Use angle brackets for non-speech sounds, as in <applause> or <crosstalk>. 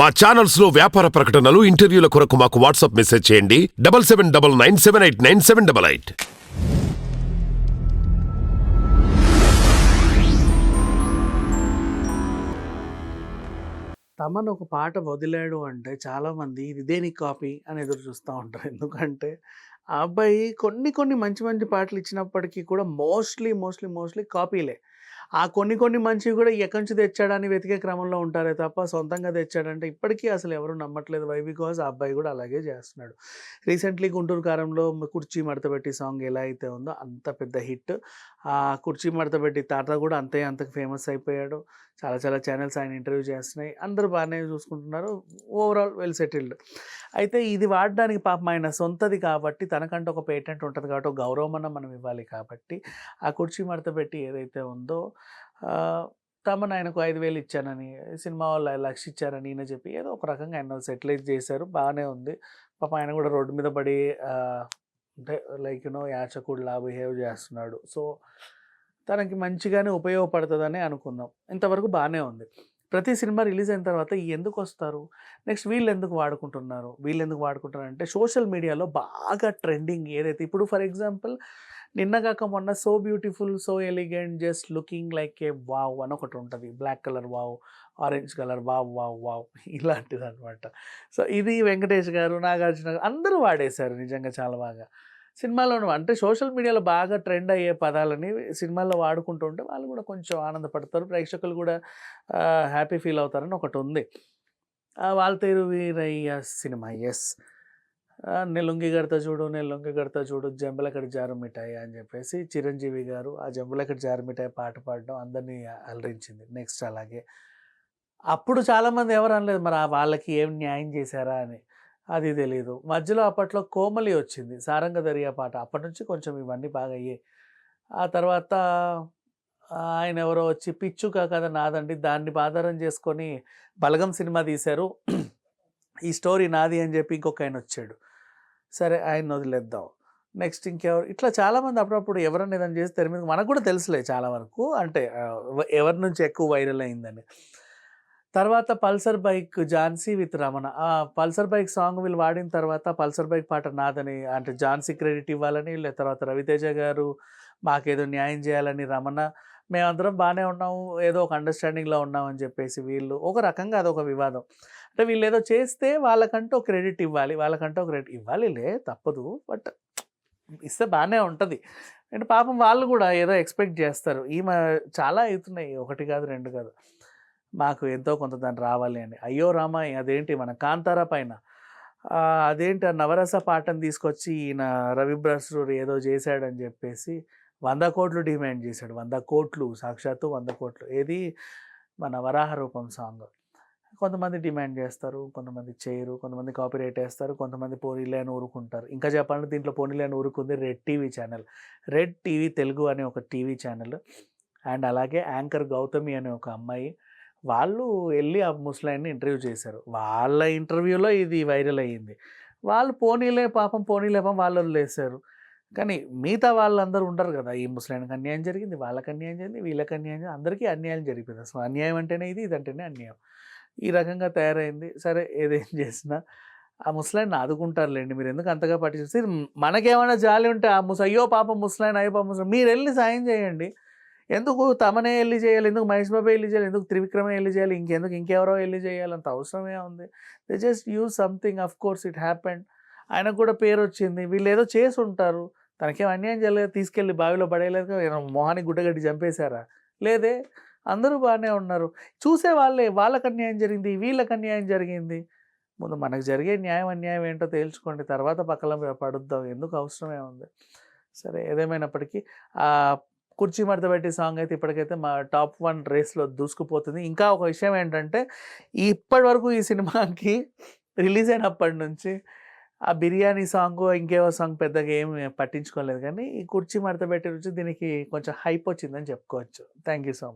మా ఛానల్స్లో వ్యాపార ప్రకటనలు ఇంటర్వ్యూల కొరకు మాకు వాట్సాప్ మెసేజ్ చేయండి. Double seven double nine seven eight nine seven double eight. Thaman ఒక పాట వదిలాడు అంటే చాలామంది ఇది దేనికి కాపీ అని ఎదురు చూస్తూ ఉంటారు. ఎందుకంటే ఆ అబ్బాయి కొన్ని కొన్ని మంచి మంచి పాటలు ఇచ్చినప్పటికీ కూడా మోస్ట్లీ మోస్ట్లీ మోస్ట్లీ కాపీలే. ఆ కొన్ని కొన్ని మంచివి కూడా ఎక్కడి నుంచి తెచ్చాడని వెతికే క్రమంలో ఉంటారే తప్ప సొంతంగా తెచ్చాడంటే ఇప్పటికీ అసలు ఎవరు నమ్మట్లేదు. వై? బికాజ్ ఆ అబ్బాయి కూడా అలాగే చేస్తున్నాడు. రీసెంట్లీ గుంటూరు కారంలో కుర్చీ మడతపెట్టి సాంగ్ ఎలా అయితే ఉందో అంత పెద్ద హిట్. ఆ కుర్చీ మడతపెట్టి తాత కూడా అంతే అంత ఫేమస్ అయిపోయాడు. చాలా చాలా ఛానల్స్ ఆయన ఇంటర్వ్యూ చేస్తున్నాయి. అందరూ బాగానే చూసుకుంటున్నారు. Overall well settled. అయితే ఇది వాడడానికి పాపం ఆయన సొంతది కాబట్టి తనకంటే ఒక పేటెంట్ ఉంటుంది కాబట్టి ఒక గౌరవం అన్న మనం ఇవ్వాలి కాబట్టి ఆ కుర్చీ మడత పెట్టి ఏదైతే ఉందో తమను ఆయనకు ఐదు వేలు ఇచ్చానని సినిమా వాళ్ళు లక్ష ఇచ్చారని ఈయన చెప్పి ఏదో ఒక రకంగా ఆయన సెటిలైజ్ చేశారు. బాగానే ఉంది. పాపం ఆయన కూడా రోడ్డు మీద పడి అంటే లైక్ యూనో యాచకుడులా బిహేవ్ చేస్తున్నాడు. సో తనకి మంచిగానే ఉపయోగపడుతుందని అనుకుందాం. ఇంతవరకు బాగానే ఉంది. ప్రతి సినిమా రిలీజ్ అయిన తర్వాత ఎందుకు వస్తారు? నెక్స్ట్ వీళ్ళు ఎందుకు వాడుకుంటున్నారు? వీళ్ళు ఎందుకు వాడుకుంటున్నారు అంటే సోషల్ మీడియాలో బాగా ట్రెండింగ్ ఏదైతే ఇప్పుడు ఫర్ ఎగ్జాంపుల్ నిన్న కాక మొన్న so beautiful so elegant just looking like a wow అని ఒకటి ఉంటుంది. Black colour wow orange colour wow wow wow <laughs> ఇలాంటిది అనమాట సో ఇది వెంకటేష్ గారు నాగార్జున గారు అందరూ వాడేశారు నిజంగా చాలా బాగా. సినిమాలో అంటే సోషల్ మీడియాలో బాగా ట్రెండ్ అయ్యే పదాలని సినిమాల్లో వాడుకుంటూ ఉంటే వాళ్ళు కూడా కొంచెం ఆనందపడతారు. ప్రేక్షకులు కూడా హ్యాపీ ఫీల్ అవుతారని ఒకటి ఉంది ఆ, వీరయ్య సినిమా ఎస్ నెల్లుంగి గడత చూడు నెల్లుంగి గడత చూడు జంబలకడి జారు మిఠాయి అని చెప్పేసి చిరంజీవి గారు ఆ జంబలకడి జారు మిఠాయి పాట పాడడం అందరినీ అలరించింది. నెక్స్ట్ అలాగే. అప్పుడు చాలామంది ఎవరు అనలేదు మరి ఆ వాళ్ళకి ఏం న్యాయం చేశారా? అని. అది తెలియదు మధ్యలో అప్పట్లో కోమలి వచ్చింది సారంగ దరియా పాట. అప్పటి నుంచి కొంచెం ఇవన్నీ బాగా అయ్యాయి ఆ తర్వాత ఆయన ఎవరో వచ్చి పిచ్చుక కథ నాదండి. దాన్ని ఆధారం చేసుకొని బలగం సినిమా తీశారు. ఈ స్టోరీ నాది అని చెప్పి ఇంకొక ఆయన వచ్చాడు. సరే ఆయన వదిలేద్దాం. నెక్స్ట్ ఇంకెవరు? ఇట్లా చాలామంది అప్పుడప్పుడు ఎవరన్నా ఏదైనా చేసి తెర మీద మనకు కూడా తెలుసులే చాలా వరకు. అంటే ఎవరి నుంచి ఎక్కువ వైరల్ అయిందని. తర్వాత Pulsar bike Jhansi with Ramana. ఆ పల్సర్ బైక్ సాంగ్ వీళ్ళు వాడిన తర్వాత పల్సర్ బైక్ పాట నాదని అంటే ఝాన్సీ క్రెడిట్ ఇవ్వాలని లే తర్వాత రవితేజ గారు మాకేదో న్యాయం చేయాలని రమణ. మేమందరం బాగానే ఉన్నాము ఏదో ఒక అండర్స్టాండింగ్లో ఉన్నామని చెప్పేసి వీళ్ళు ఒక రకంగా అదొక వివాదం. అంటే వీళ్ళు ఏదో చేస్తే వాళ్ళకంటూ ఒక క్రెడిట్ ఇవ్వాలి వాళ్ళకంటూ ఒక క్రెడిట్ ఇవ్వాలిలే తప్పదు బట్ ఇస్తే బాగానే ఉంటుంది. అండ్ పాపం వాళ్ళు కూడా ఏదో ఎక్స్పెక్ట్ చేస్తారు. ఈమె చాలా అవుతున్నాయి ఒకటి కాదు రెండు కాదు. మాకు ఎంతో కొంత దాన్ని రావాలి అని. అయ్యో రామ అదేంటి మన కాంతార పైన? అదేంటి ఆ నవరస పాటను తీసుకొచ్చి ఈయన రవి ఏదో చేశాడని చెప్పేసి వంద కోట్లు డిమాండ్ చేశాడు. వంద కోట్లు సాక్షాత్తు వంద కోట్లు. ఏది? మన వరాహ రూపం సాంగ్. కొంతమంది డిమాండ్ చేస్తారు కొంతమంది చేయరు కొంతమంది కాపీరైట్ వేస్తారు కొంతమంది పోనీలే అని ఊరుకుంటారు. ఇంకా చెప్పాలంటే దీంట్లో పోనీలే అని ఊరుకుంది red TV channel. Red TV Telugu అనే ఒక టీవీ ఛానల్. అండ్ అలాగే యాంకర్ గౌతమి అనే ఒక అమ్మాయి. వాళ్ళు వెళ్ళి ఆ ముసలాయిని ఇంటర్వ్యూ చేశారు. వాళ్ళ ఇంటర్వ్యూలో ఇది వైరల్ అయ్యింది. వాళ్ళు పోనీలే పాపం పోనీలే పాపం వాళ్ళు వదిలేశారు. కానీ మిగతా వాళ్ళందరూ ఉంటారు కదా ఈ ముస్లింకి అన్యాయం జరిగింది వాళ్ళకి అన్యాయం జరిగింది వీళ్ళకి అన్యాయం జరిగింది అందరికీ అన్యాయం జరిగిపోయింది. అసలు అన్యాయం అంటేనే ఇది ఇదంటేనే అన్యాయం. ఈ రకంగా తయారైంది. సరే ఏదేం చేసినా ఆ ముసలాయిని ఆదుకుంటారులేండి. మీరు ఎందుకు అంతగా పట్టించి మనకేమైనా జాలి ఉంటే ఆ ముస అయ్యో పాపం ముసలాయిని అయ్యో పాప ముసలాయిన్ మీరు వెళ్ళి సాయం చేయండి. ఎందుకు తమనే వెళ్ళి చేయాలి? ఎందుకు మహేష్ బాబు వెళ్ళి చేయాలి? ఎందుకు త్రివిక్రమే వెళ్ళి చేయాలి? ఇంకెందుకు ఇంకెవరో వెళ్ళి చేయాలంత అంత అవసరమే ఉంది. They just use something of course it happened ఆయనకు కూడా పేరు వచ్చింది. వీళ్ళు ఏదో చేసి ఉంటారు. తనకేం అన్యాయం చేయలేదు తీసుకెళ్ళి బావిలో పడేయలేదు మొహాన్ని మొహానికి గుడ్డగడ్డి చంపేశారా? లేదే. అందరూ బాగానే ఉన్నారు. చూసే వాళ్ళే. వాళ్ళకి అన్యాయం జరిగింది. వీళ్ళకి అన్యాయం జరిగింది. ముందు మనకు జరిగే న్యాయం అన్యాయం ఏంటో తేల్చుకోండి. తర్వాత పక్కన పడుద్దాం. ఎందుకు అవసరమే ఉంది? సరే ఏదేమైనప్పటికీ ఆ కుర్చీ మడతబెట్టి సాంగ్ అయితే ఇప్పటికైతే మా టాప్ వన్ రేస్లో దూసుకుపోతుంది. ఇంకా ఒక విషయం ఏంటంటే ఇప్పటి వరకు ఈ సినిమాకి రిలీజ్ అయినప్పటి నుంచి ఆ బిర్యానీ సాంగ్ ఇంకేవో సాంగ్ పెద్దగా ఏమి పట్టించుకోలేదు. కానీ ఈ కుర్చీ మడత పెట్టి నుంచి దీనికి కొంచెం హైప్ వచ్చిందని చెప్పుకోవచ్చు. Thank you so much